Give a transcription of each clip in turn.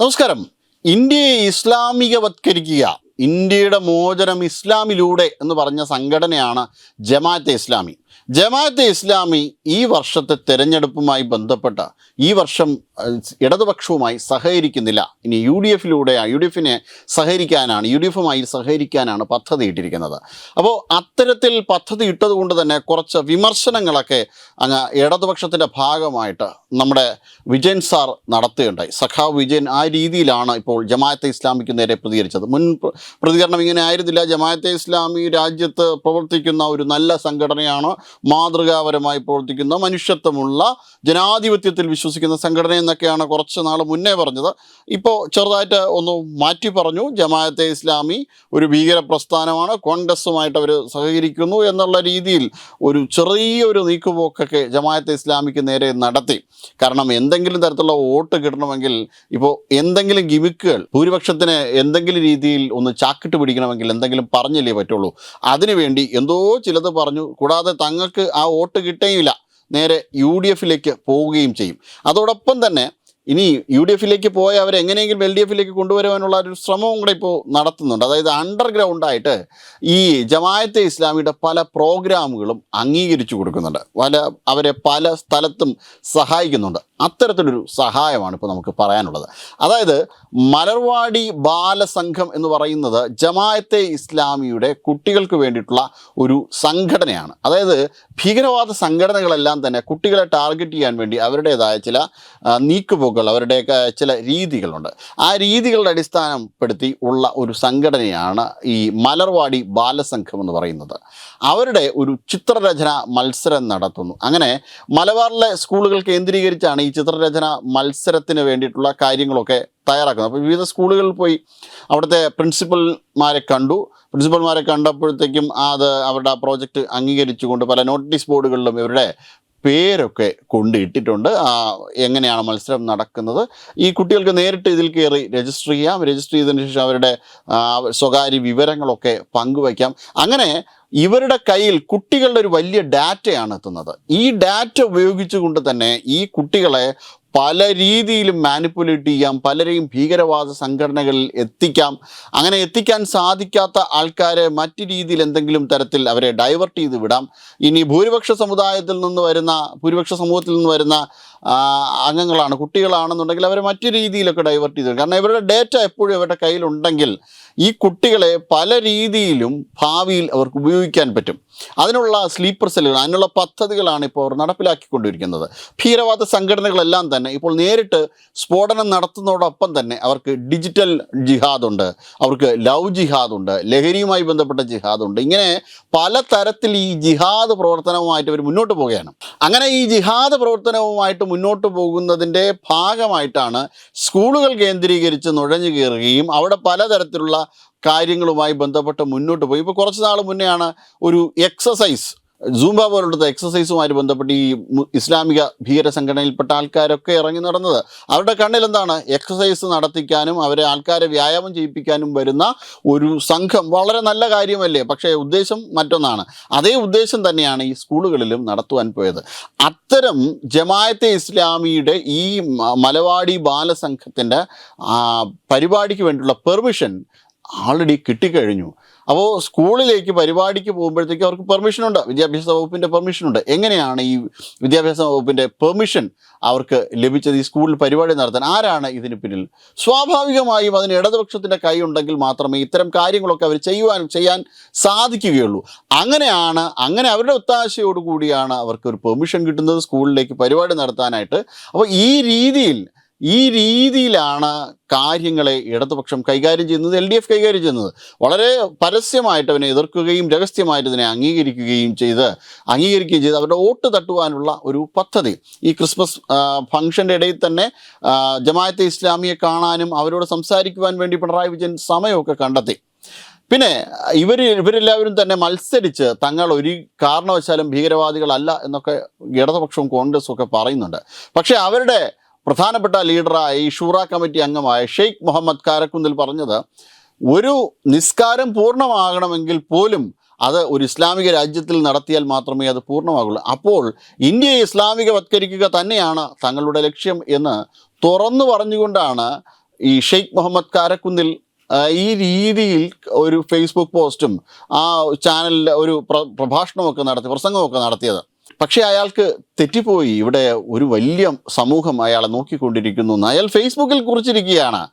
നമസ്കാരം. ഇന്ത്യയെ ഇസ്ലാമികവത്കരിക്കുക ഇന്ത്യയുടെ മോചനം ഇസ്ലാമിലൂടെ എന്ന് പറഞ്ഞ സംഘടനയാണ് ജമാഅത്തെ ഇസ്ലാമി. ജമാഅത്തെ ഇസ്ലാമി ഈ വർഷത്തെ തെരഞ്ഞെടുപ്പുമായി ബന്ധപ്പെട്ട ഈ വർഷം ഇടതുപക്ഷവുമായി സഹകരിക്കുന്നില്ല. ഇനി യു ഡി എഫിലൂടെ യു ഡി എഫിനെ സഹകരിക്കാനാണ് യു ഡി എഫുമായി സഹകരിക്കാനാണ് പദ്ധതി ഇട്ടിരിക്കുന്നത്. അപ്പോൾ അത്തരത്തിൽ പദ്ധതി ഇട്ടത് കൊണ്ട് തന്നെ കുറച്ച് വിമർശനങ്ങളൊക്കെ അങ്ങ് ഇടതുപക്ഷത്തിന്റെ ഭാഗമായിട്ട് നമ്മുടെ വിജയൻ സാർ നടത്തുകയുണ്ടായി. സഖാവ് വിജയൻ ആ രീതിയിലാണ് ഇപ്പോൾ ജമാഅത്തെ ഇസ്ലാമിക്ക് നേരെ പ്രതികരിച്ചത്. മുൻ പ്രതികരണം ഇങ്ങനെ ആയിരുന്നില്ല. ജമാഅത്തെ ഇസ്ലാമി രാജ്യത്ത് പ്രവർത്തിക്കുന്ന ഒരു നല്ല സംഘടനയാണ് മാതൃകാപരമായി പ്രവർത്തിക്കുന്ന മനുഷ്യത്വമുള്ള ജനാധിപത്യത്തിൽ വിശ്വസിക്കുന്ന സംഘടന എന്നൊക്കെയാണ് കുറച്ച് നാൾ മുന്നേ പറഞ്ഞത്. ഇപ്പോൾ ചെറുതായിട്ട് ഒന്ന് മാറ്റി പറഞ്ഞു. ജമാഅത്തെ ഇസ്ലാമി ഒരു ഭീകര പ്രസ്ഥാനമാണ് കോൺഗ്രസുമായിട്ട് അവർ സഹകരിക്കുന്നു എന്നുള്ള രീതിയിൽ ഒരു ചെറിയൊരു നീക്കുപോക്കൊക്കെ ജമാഅത്തെ ഇസ്ലാമിക്ക് നേരെ നടത്തി. കാരണം എന്തെങ്കിലും തരത്തിലുള്ള വോട്ട് കിട്ടണമെങ്കിൽ ഇപ്പോൾ എന്തെങ്കിലും ഗിമിക്കുകൾ ഭൂരിപക്ഷത്തിന് എന്തെങ്കിലും രീതിയിൽ ഒന്ന് ചാക്കിട്ട് പിടിക്കണമെങ്കിൽ എന്തെങ്കിലും പറഞ്ഞില്ലേ പറ്റുള്ളൂ. അതിനുവേണ്ടി എന്തോ ചിലത് പറഞ്ഞു. കൂടാതെ തങ്ങൾക്ക് ആ വോട്ട് കിട്ടുകയില്ല നേരെ യു ഡി എഫിലേക്ക് പോവുകയും ചെയ്യും. അതോടൊപ്പം തന്നെ ഇനി യു ഡി എഫിലേക്ക് പോയ അവരെങ്ങനെയെങ്കിലും എൽ ഡി എഫിലേക്ക് കൊണ്ടുവരുവാനുള്ള ഒരു ശ്രമവും കൂടെ ഇപ്പോൾ നടത്തുന്നുണ്ട്. അതായത് അണ്ടർഗ്രൗണ്ടായിട്ട് ഈ ജമായത്തെ ഇസ്ലാമിയുടെ പല പ്രോഗ്രാമുകളും അംഗീകരിച്ചു കൊടുക്കുന്നുണ്ട്. പല അവരെ പല സ്ഥലത്തും സഹായിക്കുന്നുണ്ട്. അത്തരത്തിലൊരു സഹായമാണ് ഇപ്പോൾ നമുക്ക് പറയാനുള്ളത്. അതായത് മലർവാടി ബാലസംഘം എന്ന് പറയുന്നത് ജമായത്തെ ഇസ്ലാമിയുടെ കുട്ടികൾക്ക് വേണ്ടിയിട്ടുള്ള ഒരു സംഘടനയാണ്. അതായത് ഭീകരവാദ സംഘടനകളെല്ലാം തന്നെ കുട്ടികളെ ടാർഗറ്റ് ചെയ്യാൻ വേണ്ടി അവരുടേതായ ചില ആ, നീക്കുപോക്കുകൾ അവരുടെയൊക്കെ ചില രീതികളുണ്ട്. ആ രീതികളുടെ അടിസ്ഥാനപ്പെടുത്തി ഉള്ള ഒരു സംഘടനയാണ് ഈ മലർവാടി ബാലസംഘം എന്ന് പറയുന്നത്. അവരുടെ ഒരു ചിത്രരചന മത്സരം നടത്തുന്നു. അങ്ങനെ മലബാറിലെ സ്കൂളുകൾ കേന്ദ്രീകരിച്ചാണ് ഈ ചിത്രരചന മത്സരത്തിന് വേണ്ടിയിട്ടുള്ള കാര്യങ്ങളൊക്കെ തയ്യാറാക്കുന്നത്. അപ്പോൾ വിവിധ സ്കൂളുകളിൽ പോയി അവിടുത്തെ പ്രിൻസിപ്പൽമാരെ കണ്ടു. പ്രിൻസിപ്പൽമാരെ കണ്ടപ്പോഴത്തേക്കും അത് അവരുടെ ആ പ്രോജക്റ്റ് അംഗീകരിച്ചുകൊണ്ട് പല നോട്ടീസ് ബോർഡുകളിലും ഇവരുടെ പേരൊക്കെ കൊണ്ട് ഇട്ടിട്ടുണ്ട് എങ്ങനെയാണ് മത്സരം നടക്കുന്നത്? ഈ കുട്ടികൾക്ക് നേരിട്ട് ഇതിൽ കയറി രജിസ്റ്റർ ചെയ്യാം. രജിസ്റ്റർ ചെയ്തതിന് ശേഷം അവരുടെ സ്വകാര്യ വിവരങ്ങളൊക്കെ പങ്കുവയ്ക്കാം. അങ്ങനെ ഇവരുടെ കയ്യിൽ കുട്ടികളുടെ ഒരു വലിയ ഡാറ്റയാണ് എത്തുന്നത്. ഈ ഡാറ്റ ഉപയോഗിച്ചുകൊണ്ട് തന്നെ ഈ കുട്ടികളെ പല രീതിയിലും മാനിപ്പുലേറ്റ് ചെയ്യാം പലരെയും ഭീകരവാദ സംഘടനകളിൽ എത്തിക്കാം. അങ്ങനെ എത്തിക്കാൻ സാധിക്കാത്ത ആൾക്കാരെ മറ്റു രീതിയിൽ എന്തെങ്കിലും തരത്തിൽ അവരെ ഡൈവേർട്ട് ചെയ്ത് വിടാം. ഇനി ഭൂരിപക്ഷ സമുദായത്തിൽ നിന്ന് വരുന്ന ഭൂരിപക്ഷ സമൂഹത്തിൽ നിന്ന് വരുന്ന അംഗങ്ങളാണ് കുട്ടികളാണെന്നുണ്ടെങ്കിൽ അവരെ മറ്റു രീതിയിലൊക്കെ ഡൈവേർട്ട് ചെയ്ത് കാരണം ഇവരുടെ ഡേറ്റ എപ്പോഴും അവരുടെ കയ്യിലുണ്ടെങ്കിൽ ഈ കുട്ടികളെ പല രീതിയിലും ഭാവിയിൽ അവർക്ക് ഉപയോഗിക്കാൻ പറ്റും. അതിനുള്ള സ്ലീപ്പർ സെല്ലുകൾ അതിനുള്ള പദ്ധതികളാണ് ഇപ്പോൾ അവർ നടപ്പിലാക്കിക്കൊണ്ടിരിക്കുന്നത്. ഭീകരവാദ സംഘടനകളെല്ലാം തന്നെ ഇപ്പോൾ നേരിട്ട് സ്ഫോടനം നടത്തുന്നതോടൊപ്പം തന്നെ അവർക്ക് ഡിജിറ്റൽ ജിഹാദുണ്ട് അവർക്ക് ലവ് ജിഹാദുണ്ട് ലഹരിയുമായി ബന്ധപ്പെട്ട ജിഹാദുണ്ട്. ഇങ്ങനെ പല തരത്തിൽ ഈ ജിഹാദ് പ്രവർത്തനവുമായിട്ട് അവർ മുന്നോട്ട് പോവുകയാണ്. അങ്ങനെ ഈ ജിഹാദ് പ്രവർത്തനവുമായിട്ട് മുന്നോട്ട് പോകുന്നതിന്റെ ഭാഗമായിട്ടാണ് സ്കൂളുകൾ കേന്ദ്രീകരിച്ച് നുഴഞ്ഞു കയറുകയും അവിടെ പലതരത്തിലുള്ള കാര്യങ്ങളുമായി ബന്ധപ്പെട്ട് മുന്നോട്ട് പോയി. ഇപ്പോൾ കുറച്ച് നാൾ മുന്നെയാണ് ഒരു എക്സസൈസ് സൂംബ പോലുള്ള എക്സസൈസുമായി ബന്ധപ്പെട്ട് ഈ ഇസ്ലാമിക ഭീകര സംഘടനയിൽപ്പെട്ട ആൾക്കാരൊക്കെ ഇറങ്ങി നടന്നത്. അവരുടെ കണ്ണിൽ എന്താണ് എക്സസൈസ് നടത്തിക്കാനും അവരെ ആൾക്കാരെ വ്യായാമം ചെയ്യിപ്പിക്കാനും വരുന്ന ഒരു സംഘം വളരെ നല്ല കാര്യമല്ലേ? പക്ഷേ ഉദ്ദേശം മറ്റൊന്നാണ്. അതേ ഉദ്ദേശം തന്നെയാണ് ഈ സ്കൂളുകളിലും നടത്തുവാൻ പോയത്. അത്തരം ജമായത്തെ ഇസ്ലാമിയുടെ ഈ മലവാടി ബാലസംഘത്തിന്റെ പരിപാടിക്ക് വേണ്ടിയുള്ള പെർമിഷൻ ആൾറെഡി കിട്ടിക്കഴിഞ്ഞു. അപ്പോൾ സ്കൂളിലേക്ക് പരിപാടിക്ക് പോകുമ്പോഴത്തേക്ക് അവർക്ക് പെർമിഷനുണ്ട് വിദ്യാഭ്യാസ വകുപ്പിന്റെ പെർമിഷനുണ്ട് എങ്ങനെയാണ് ഈ വിദ്യാഭ്യാസ വകുപ്പിന്റെ പെർമിഷൻ അവർക്ക് ലഭിച്ചത്? ഈ സ്കൂളിൽ പരിപാടി നടത്താൻ ആരാണ് ഇതിന് പിന്നിൽ? സ്വാഭാവികമായും അതിന് ഇടതുപക്ഷത്തിന്റെ കൈ ഉണ്ടെങ്കിൽ മാത്രമേ ഇത്തരം കാര്യങ്ങളൊക്കെ അവർ ചെയ്യുവാൻ ചെയ്യാൻ സാധിക്കുകയുള്ളൂ. അങ്ങനെയാണ് അങ്ങനെ അവരുടെ ഒത്താശയോടുകൂടിയാണ് അവർക്ക് ഒരു പെർമിഷൻ കിട്ടുന്നത് സ്കൂളിലേക്ക് പരിപാടി നടത്താനായിട്ട്. അപ്പോൾ ഈ രീതിയിൽ ഈ രീതിയിലാണ് കാര്യങ്ങളെ ഇടതുപക്ഷം കൈകാര്യം ചെയ്യുന്നത് എൽ ഡി എഫ് കൈകാര്യം ചെയ്യുന്നത്. വളരെ പരസ്യമായിട്ട് അവനെ എതിർക്കുകയും രഹസ്യമായിട്ട് ഇതിനെ അംഗീകരിക്കുകയും ചെയ്ത് അംഗീകരിക്കുകയും ചെയ്ത് അവരുടെ വോട്ട് തട്ടുവാനുള്ള ഒരു പദ്ധതി. ഈ ക്രിസ്മസ് ഫംഗ്ഷന്റെ ഇടയിൽ തന്നെ ജമായത്തെ ഇസ്ലാമിയെ കാണാനും അവരോട് സംസാരിക്കുവാൻ വേണ്ടി പിണറായി വിജയൻ സമയമൊക്കെ കണ്ടെത്തി. പിന്നെ ഇവർ ഇവരെല്ലാവരും തന്നെ മത്സരിച്ച് തങ്ങൾ ഒരു കാരണവശാലും ഭീകരവാദികളല്ല എന്നൊക്കെ ഇടതുപക്ഷവും കോൺഗ്രസും ഒക്കെ പറയുന്നുണ്ട്. പക്ഷേ അവരുടെ പ്രധാനപ്പെട്ട ലീഡറായ ഈ ഷൂറ കമ്മിറ്റി അംഗമായ ഷെയ്ഖ് മുഹമ്മദ് കാരക്കുന്നിൽ പറഞ്ഞത് ഒരു നിസ്കാരം പൂർണമാകണമെങ്കിൽ പോലും അത് ഒരു ഇസ്ലാമിക രാജ്യത്തിൽ നടത്തിയാൽ മാത്രമേ അത് പൂർണമാകുള്ളൂ. അപ്പോൾ ഇന്ത്യയെ ഇസ്ലാമികവത്കരിക്കുക തന്നെയാണ് തങ്ങളുടെ ലക്ഷ്യം എന്ന് തുറന്നു പറഞ്ഞുകൊണ്ടാണ് ഈ ഷെയ്ഖ് മുഹമ്മദ് കാരക്കുന്നിൽ ഈ രീതിയിൽ ഒരു ഫേസ്ബുക്ക് പോസ്റ്റും ആ ചാനലിൽ ഒരു പ്ര പ്രഭാഷണമൊക്കെ നടത്തി പ്രസംഗമൊക്കെ നടത്തിയത്. പക്ഷേ അയാൾക്ക് തെറ്റിപ്പോയി. ഇവിടെ ഒരു വലിയ സമൂഹം അയാളെ നോക്കിക്കൊണ്ടിരിക്കുന്നു. അയാൾ ഫേസ്ബുക്കിൽ കുറിച്ചിരിക്കുകയാണ്.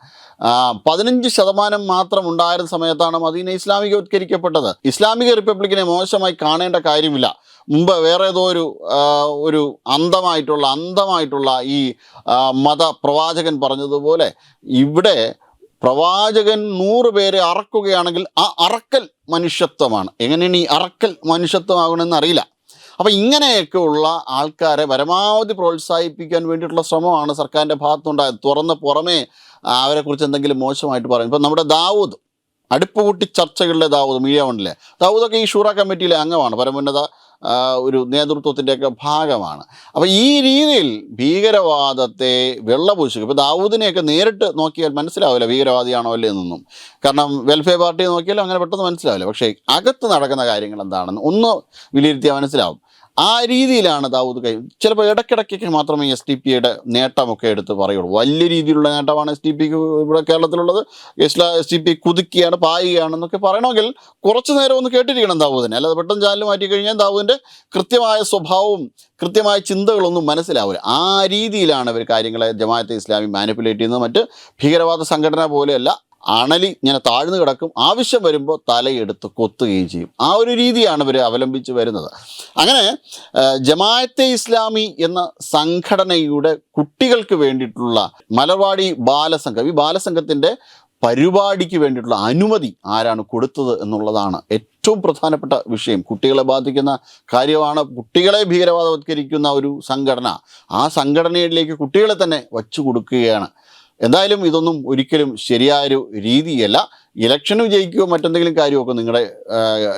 പതിനഞ്ച് ശതമാനം മാത്രം ഉണ്ടായിരുന്ന സമയത്താണ് മദീന ഇസ്ലാമികവത്കരിക്കപ്പെട്ടത് ഇസ്ലാമിക റിപ്പബ്ലിക്കിനെ മോശമായി കാണേണ്ട കാര്യമില്ല. മുമ്പ് വേറെ ഏതോ ഒരു ഒരു അന്ധമായിട്ടുള്ള അന്ധമായിട്ടുള്ള ഈ മത പ്രവാചകൻ പറഞ്ഞതുപോലെ ഇവിടെ പ്രവാചകൻ നൂറ് പേരെ അറക്കുകയാണെങ്കിൽ ആ അറക്കൽ മനുഷ്യത്വമാണ്. എങ്ങനെയാണ് ഈ അറക്കൽ മനുഷ്യത്വമാകണമെന്ന് അറിയില്ല. അപ്പം ഇങ്ങനെയൊക്കെയുള്ള ആൾക്കാരെ പരമാവധി പ്രോത്സാഹിപ്പിക്കാൻ വേണ്ടിയിട്ടുള്ള ശ്രമമാണ് സർക്കാരിന്റെ ഭാഗത്തുണ്ടായത് തുറന്ന് പുറമേ അവരെക്കുറിച്ച് എന്തെങ്കിലും മോശമായിട്ട് പറയും. ഇപ്പം നമ്മുടെ ദാവൂദ് അടുപ്പ് കൂട്ടി ചർച്ചകളിലെ ദാവൂദ് മീഡിയ വണ്ണിലെ. ദാവൂദൊക്കെ ഈ ഷൂറ കമ്മിറ്റിയിലെ അംഗമാണ് പരമോന്നത ഒരു നേതൃത്വത്തിന്റെയൊക്കെ ഭാഗമാണ്. അപ്പോൾ ഈ രീതിയിൽ ഭീകരവാദത്തെ വെള്ളപൂശുക ഇപ്പോൾ ദാവൂദിനെയൊക്കെ നേരിട്ട് നോക്കിയാൽ മനസ്സിലാവില്ല ഭീകരവാദിയാണോ അല്ലേ എന്നൊന്നും. കാരണം വെൽഫെയർ പാർട്ടി നോക്കിയാലും അങ്ങനെ പെട്ടെന്ന് മനസ്സിലാവില്ല. പക്ഷേ അകത്ത് നടക്കുന്ന കാര്യങ്ങൾ എന്താണെന്ന് ഒന്ന് വിലയിരുത്തിയാൽ മനസ്സിലാവും. ആ രീതിയിലാണ് ദാവൂദ് കൈ ചിലപ്പോൾ ഇടയ്ക്കിടയ്ക്കൊക്കെ മാത്രമേ എസ് ടി പിയുടെ നേട്ടമൊക്കെ എടുത്ത് പറയുള്ളൂ. വലിയ രീതിയിലുള്ള നേട്ടമാണ് എസ് ടി പിക്ക് ഇവിടെ കേരളത്തിലുള്ളത്. എസ് എസ് ടി പി കുതുക്കിയാണ് പായുകയാണെന്നൊക്കെ പറയണമെങ്കിൽ കുറച്ച് നേരം ഒന്ന് കേട്ടിരിക്കണം ദാവൂദിനെ. അല്ലാതെ പെട്ടെന്ന് ചാനൽ മാറ്റി കഴിഞ്ഞാൽ ദാവൂദിന്റെ കൃത്യമായ സ്വഭാവവും കൃത്യമായ ചിന്തകളൊന്നും മനസ്സിലാവില്ല ആ രീതിയിലാണ് ഇവർ കാര്യങ്ങളെ ജമാഅത്തെ ഇസ്ലാമി മാനിപ്പുലേറ്റ് ചെയ്യുന്നത്. മറ്റ് ഭീകരവാദ സംഘടന പോലെയല്ല അണലി ഇങ്ങനെ താഴ്ന്നു കിടക്കും. ആവശ്യം വരുമ്പോൾ തലയെടുത്ത് കൊത്തുകയും ചെയ്യും. ആ ഒരു രീതിയാണ് ഇവർ അവലംബിച്ച് വരുന്നത്. അങ്ങനെ ജമാഅത്തെ ഇസ്ലാമി എന്ന സംഘടനയുടെ കുട്ടികൾക്ക് വേണ്ടിയിട്ടുള്ള മലവാടി ബാലസംഘം ഈ ബാലസംഘത്തിന്റെ പരിപാടിക്ക് വേണ്ടിയിട്ടുള്ള അനുമതി ആരാണ് കൊടുത്തത് എന്നുള്ളതാണ് ഏറ്റവും പ്രധാനപ്പെട്ട വിഷയം. കുട്ടികളെ ബാധിക്കുന്ന കാര്യമാണ് കുട്ടികളെ ഭീകരവാദവത്കരിക്കുന്ന ഒരു സംഘടന. ആ സംഘടനയിലേക്ക് കുട്ടികളെ തന്നെ വച്ചു കൊടുക്കുകയാണ്. എന്തായാലും ഇതൊന്നും ഒരിക്കലും ശരിയായൊരു രീതിയല്ല. ഇലക്ഷൻ വിജയിക്കുകയോ മറ്റെന്തെങ്കിലും കാര്യമൊക്കെ നിങ്ങളുടെ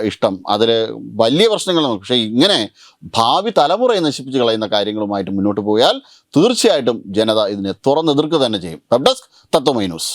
ഇഷ്ടം. അതിൽ വലിയ പ്രശ്നങ്ങളാണ് പക്ഷേ ഇങ്ങനെ ഭാവി തലമുറയെ നശിപ്പിച്ച് കളയുന്ന കാര്യങ്ങളുമായിട്ട് മുന്നോട്ട് പോയാൽ തീർച്ചയായിട്ടും ജനത ഇതിനെ തുറന്നെതിർക്കുക തന്നെ ചെയ്യും. വെബ് ഡെസ്ക് തത്വമൈ ന്യൂസ്